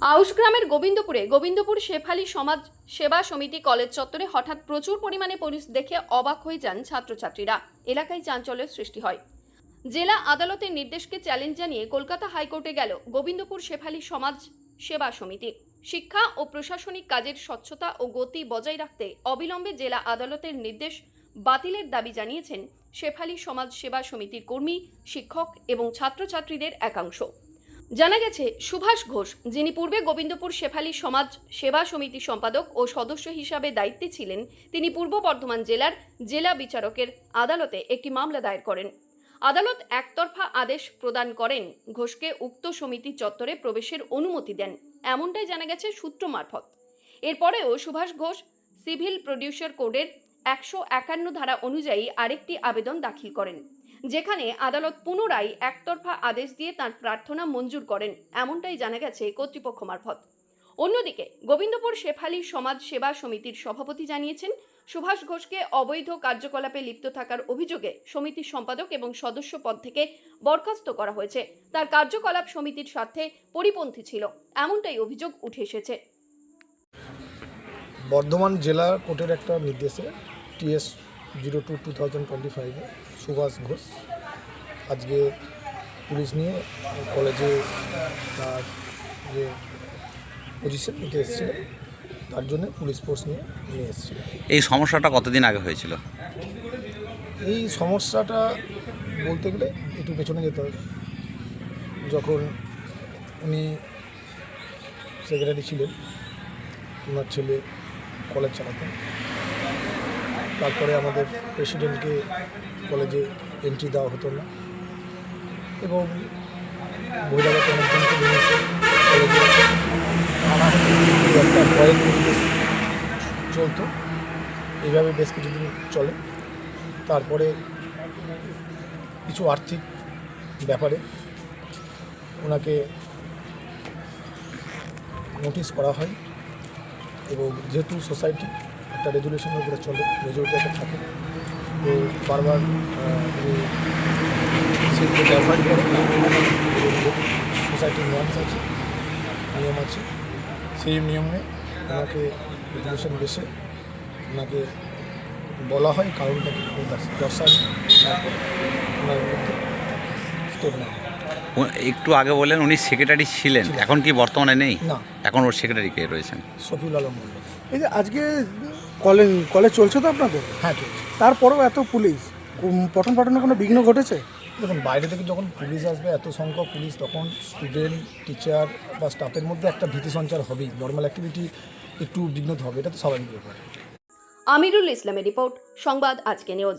আউশ গ্রামের গোবিন্দপুরে গোবিন্দপুর শেফালি সমাজ সেবা সমিতি কলেজ চত্বরে হঠাৎ প্রচুর পরিমাণে পুলিশ দেখে অবাক হয়ে যান ছাত্রছাত্রীরা। এলাকায় চাঞ্চল্যের সৃষ্টি হয়। জেলা আদালতের নির্দেশকে চ্যালেঞ্জ জানিয়ে কলকাতা হাইকোর্টে গেল গোবিন্দপুর শেফালি সমাজ সেবা সমিতি। শিক্ষা ও প্রশাসনিক কাজের স্বচ্ছতা ও গতি বজায় রাখতে অবিলম্বে জেলা আদালতের নির্দেশ বাতিলের দাবি জানিয়েছেন শেফালি সমাজ সেবা সমিতির কর্মী, শিক্ষক এবং ছাত্রছাত্রীদের একাংশ। জানা গেছে, সুভাষ ঘোষ, যিনি পূর্বে গোবিন্দপুর শেফালি সমাজ সেবা সমিতি সম্পাদক ও সদস্য হিসাবে দায়িত্বে ছিলেন, তিনি পূর্ব বর্ধমান জেলার জেলা বিচারকের আদালতে একটি মামলা দায়ের করেন। আদালত একতরফা আদেশ প্রদান করেন, ঘোষকে উক্ত সমিতি চত্বরে প্রবেশের অনুমতি দেন, এমনটাই জানা গেছে সূত্র মারফত। এরপরেও সুভাষ ঘোষ, সিভিল প্রডিউসার কোডের একশো একান্ন ধারা অনুযায়ী আরেকটি আবেদন দাখিল করেন, যেখানে আদালত পুনরায় একতরফা আদেশ দিয়ে তার প্রার্থনা মঞ্জুর করেন, এমনটাই জানা গেছে কর্তৃপক্ষ মারফত। অন্যদিকে, গোবিন্দপুর শেফালি সমাজ সেবা সমিতির সভাপতি জানিয়েছেন, সুভাষ ঘোষকে অবৈধ কার্যকলাপে লিপ্ত থাকার অভিযোগে সমিতির সম্পাদক এবং সদস্য পদ থেকে বরখাস্ত করা হয়েছে। তার কার্যকলাপ সমিতির স্বার্থে পরিপন্থী ছিল, এমনটাই অভিযোগ উঠে এসেছে। বর্ধমান জেলা কোর্টের একটা নির্দেশে TS zero two two thousand twenty ফাইভে সুভাষ ঘোষ। আজকে পুলিশ নিয়ে কলেজে তার যে পজিশন নিতে এসেছিলেন তার জন্য পুলিশ ফোর্স নিয়ে নিয়ে এসেছিলেন। এই সমস্যাটা কতদিন আগে হয়েছিল? এই সমস্যাটা বলতে গেলে একটু পেছনে যেতে হবে। যখন উনি সেক্রেটারি ছিলেন ওনার ছেলে কলেজ চালাতেন তারপরে আমাদের প্রেসিডেন্টকে কলেজে এন্ট্রি দেওয়া হতো না। এবং বহিরাগত অনেকজনকে নিয়ে এসে কলেজে একটা ভয়ের পরিবেশ চলতো। এইভাবে বেশ কিছুদিন চলে। তারপরে কিছু আর্থিক ব্যাপারে ওনাকে নোটিশ করা হয়। এবং যেহেতু সোসাইটি একটা রেজুলেশনের উপরে চলে মেজরিটি একটা থাকে তো বারবার সোসাইটির নর্মস আছে নিয়ম আছে সেই নিয়মে ওনাকে রেজুলেশন বেসে ওনাকে বলা হয় কারণটা কি উনি দশ- দশার তারপরে ওনার বিরুদ্ধে স্টেপ নেওয়া হয়। একটু আগে বললেন উনি সেক্রেটারি ছিলেন। এখন কি বর্তমানে নেই? না। এখন ওর সেক্রেটারি কে রয়েছেন? শফিউল আলম মন্ডল এই যে আজকে কলেজ কলেজ চলছে তো আপনাদের? হ্যাঁ চলছে। তারপরেও এত পুলিশ? পঠন পাঠনে কোনো বিঘ্ন ঘটেছে? দেখুন বাইরে থেকে যখন পুলিশ আসবে এত সংখ্যক পুলিশ তখন স্টুডেন্ট টিচার বা স্টাফের মধ্যে একটা ভীতি সঞ্চার হবেই। নর্মাল অ্যাক্টিভিটি একটু বিঘ্নত হবে এটা তো স্বাভাবিক ব্যাপার। আমিরুল ইসলামের রিপোর্ট সংবাদ আজকে নিউজ